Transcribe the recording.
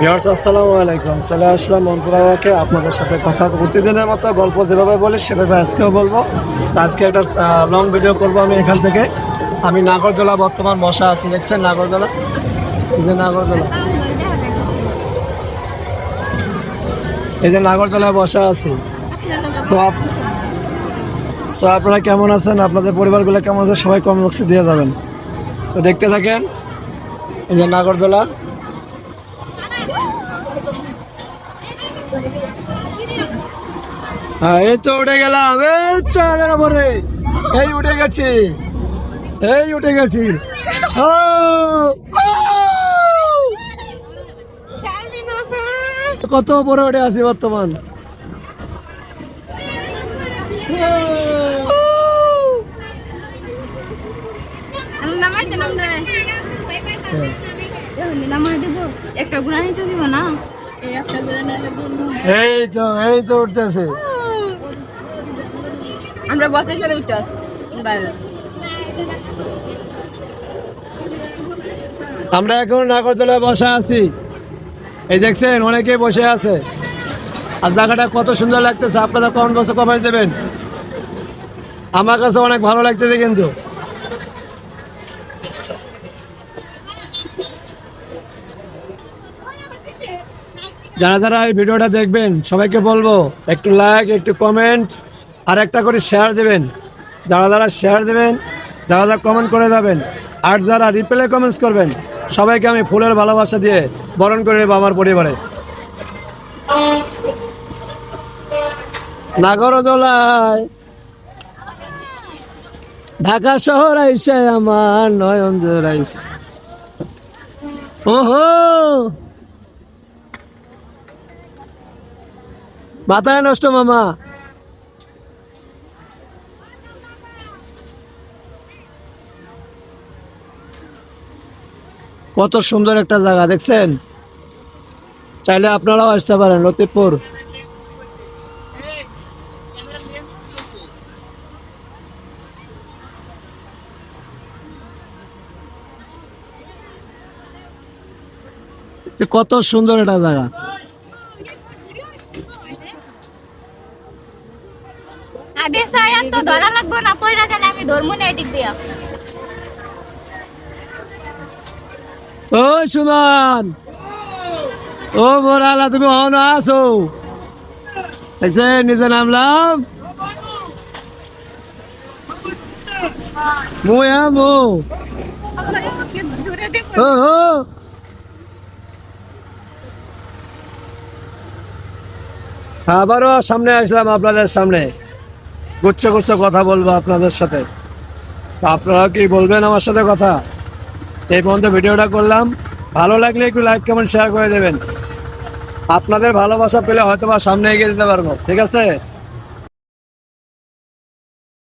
Viewers আসসালামু আলাইকুম। চলে আসলাম মনপুরাকে আপনাদের সাথে কথা প্রতিদিনের মতো, গল্প যেভাবে বলি, সেভাবে আজকেও বলব। আজকে একটা লং ভিডিও করব আমি এখান থেকে। আমি নাগরদোলা, বর্তমান বসা আছি, দেখছেন নাগরদোলা? যে নাগরদোলা। এই যে নাগরদোলায় বসা আছি। সো সো আপনারা কেমন আছেন? আপনাদের পরিবারগুলো কেমন আছে? সবাই কম বক্সে দিয়ে যাবেন। তো দেখতে থাকেন, এই যে নাগরদোলা। এই তো উঠে গেলাম। এই চালের পরে এই উঠে গেছি। এই উঠে গেছি। ও! কত উপরে উঠে আছি বর্তমান? একটা গুণা নিতে দিব না? এই তো এই তো উঠতেছে। আমরা বসের সাথে উঠে আসছি বাইরে। আমরা এখন নাগরদোলায় বসে আছি। এই দেখছেন অনেকেই বসে আছে। আর জায়গাটা কত সুন্দর লাগতেছে আপনারা কমেন্ট বসে কমেন্ট দেবেন। আমার কাছে অনেক ভালো লাগতেছে কিন্তু। যারা যারা এই ভিডিওটা দেখবেন, সবাইকে বলব, একটু লাইক একটু কমেন্ট আর একটা করে শেয়ার দেবেন। যারা যারা শেয়ার দেবেন, যারা যারা কমেন্ট করে যাবেন, আর যারা রিপ্লাই কমেন্টস করবেন, সবাইকে আমি ফুলের ভালোবাসা দিয়ে বরণ করে নেব আমার পরিবারে। নাগরদোলায় ঢাকা শহর আইসে আমার নয়ন জোরাইস ওহো! মাথায় নষ্ট মামা। কত সুন্দর একটা জায়গা, দেখছেন? চাইলে আপনারাও আসতে পারেন, লতিফপুর। যে কত সুন্দর একটা জায়গা। আদেশ আয়াত তো ধরা লাগবে না পয়রা গেলে আমি ধর্ম নেই দিক দিয়া। ও সুমান, ও মোরালা তুমি অন আসো দেখছেন নিজে নামলাম। দূরে দেখ ও ও। আবারও সামনে আসলাম আপনাদের সামনে। গুচ্ছ গুচ্ছ কথা বলব আপনাদের সাথে। আপনারা কি বলবেন আমার সাথে কথা? এই পর্যন্ত ভিডিওটা করলাম। ভালো লাগলে একটু লাইক কমেন্ট শেয়ার করে দেবেন। আপনাদের ভালোবাসা পেলে হয়তো বা সামনে এগিয়ে দিতে পারব। ঠিক আছে?